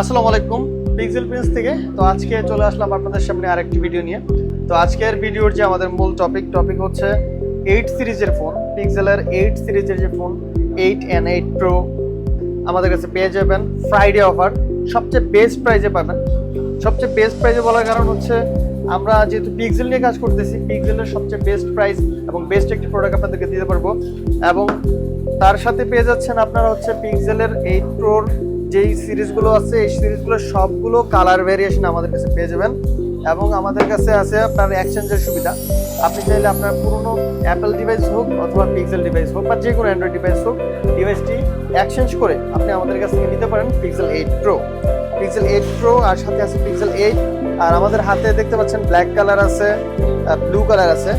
আসসালামু আলাইকুম pixel Prince থেকে। তো আজকে চলে আসলাম আপনাদের সামনে আরেকটি ভিডিও নিয়ে। তো আজকের ভিডিওর যে আমাদের মূল টপিক টপিক হচ্ছে এইট সিরিজের ফোন পিক্সেলের এইট সিরিজের যে phone eight and eight pro আমাদের কাছে পেয়ে যাবেন। ফ্রাইডে অফার সবচেয়ে বেস্ট প্রাইজে পাবেন। সবচেয়ে বেস্ট প্রাইজে বলার কারণ হচ্ছে আমরা যেহেতু পিক্সেল নিয়ে কাজ করতেছি পিক্সেলের সবচেয়ে বেস্ট প্রাইস এবং বেস্ট একটি প্রোডাক্ট আপনাদেরকে দিতে পারব। এবং তার সাথে পেয়ে যাচ্ছেন আপনারা হচ্ছে পিক্সেলের এইট প্রোর যেই সিরিজগুলো আছে, এই সিরিজগুলো সবগুলো কালার ভেরিয়েশন আমাদের কাছে পেয়ে যাবেন। এবং আমাদের কাছে আছে আপনার এক্সচেঞ্জের সুবিধা। আপনি চাইলে আপনার পুরনো অ্যাপেল ডিভাইস হোক অথবা পিক্সেল ডিভাইস হোক বা যে কোনো অ্যান্ড্রয়েড ডিভাইস হোক ডিভাইসটি এক্সচেঞ্জ করে আপনি আমাদের কাছ থেকে নিতে পারেন Pixel eight pro Pixel eight pro আর সাথে আছে পিক্সেল এইট আর আমাদের হাতে দেখতে পাচ্ছেন ব্ল্যাক কালার আছে ব্লু কালার আছে।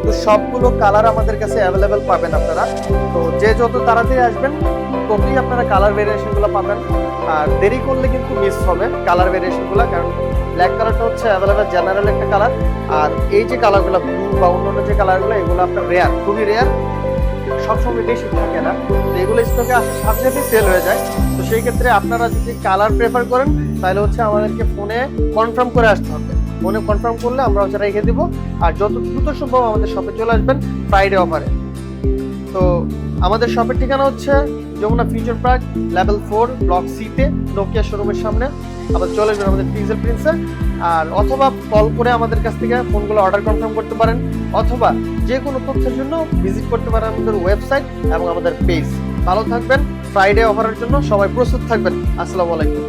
কিন্তু সবগুলো কালার আমাদের কাছে অ্যাভেলেবেল পাবেন আপনারা। তো যে যত তাড়াতাড়ি আসবেন, ততই আপনারা কালার ভেরিয়েশনগুলো পাবেন। আর দেরি করলে কিন্তু মিস হবে কালার ভেরিয়েশনগুলো কারণ ব্ল্যাক কালারটা হচ্ছে অ্যাভেলেবেল জেনারেল একটা কালার আর এই যে কালারগুলো ব্লু বা অন্যান্য যে কালারগুলো এগুলো আপনার রেয়ার খুবই রেয়ার সবসময় বেশি থাকে না। তো এগুলো স্টকে আসার সাথে সাথে সেল হয়ে যায়। তো সেই ক্ষেত্রে আপনারা যদি কালার প্রেফার করেন, তাহলে হচ্ছে আমাদেরকে ফোনে কনফার্ম করে আসতে হবে। ফোনে কনফার্ম করলে আমরা হচ্ছে রেখে দিব। আর যত দ্রুত সম্ভব আমাদের শপে চলে আসবেন ফ্রাইডে অফারে তো আমাদের শপের ঠিকানা হচ্ছে Jamuna future park level four block সিতে নোকিয়া শোরুমের সামনে। আবার চলে আসবেন আমাদের পিক্সেল প্রিন্সে আর অথবা কল করে আমাদের কাছ থেকে ফোনগুলো অর্ডার কনফার্ম করতে পারেন। অথবা যে কোনো তথ্যের জন্য ভিজিট করতে পারেন আমাদের ওয়েবসাইট এবং আমাদের পেজ ভালো থাকবেন। ফ্রাইডে অফারের জন্য সবাই প্রস্তুত থাকবেন। আসসালামু আলাইকুম।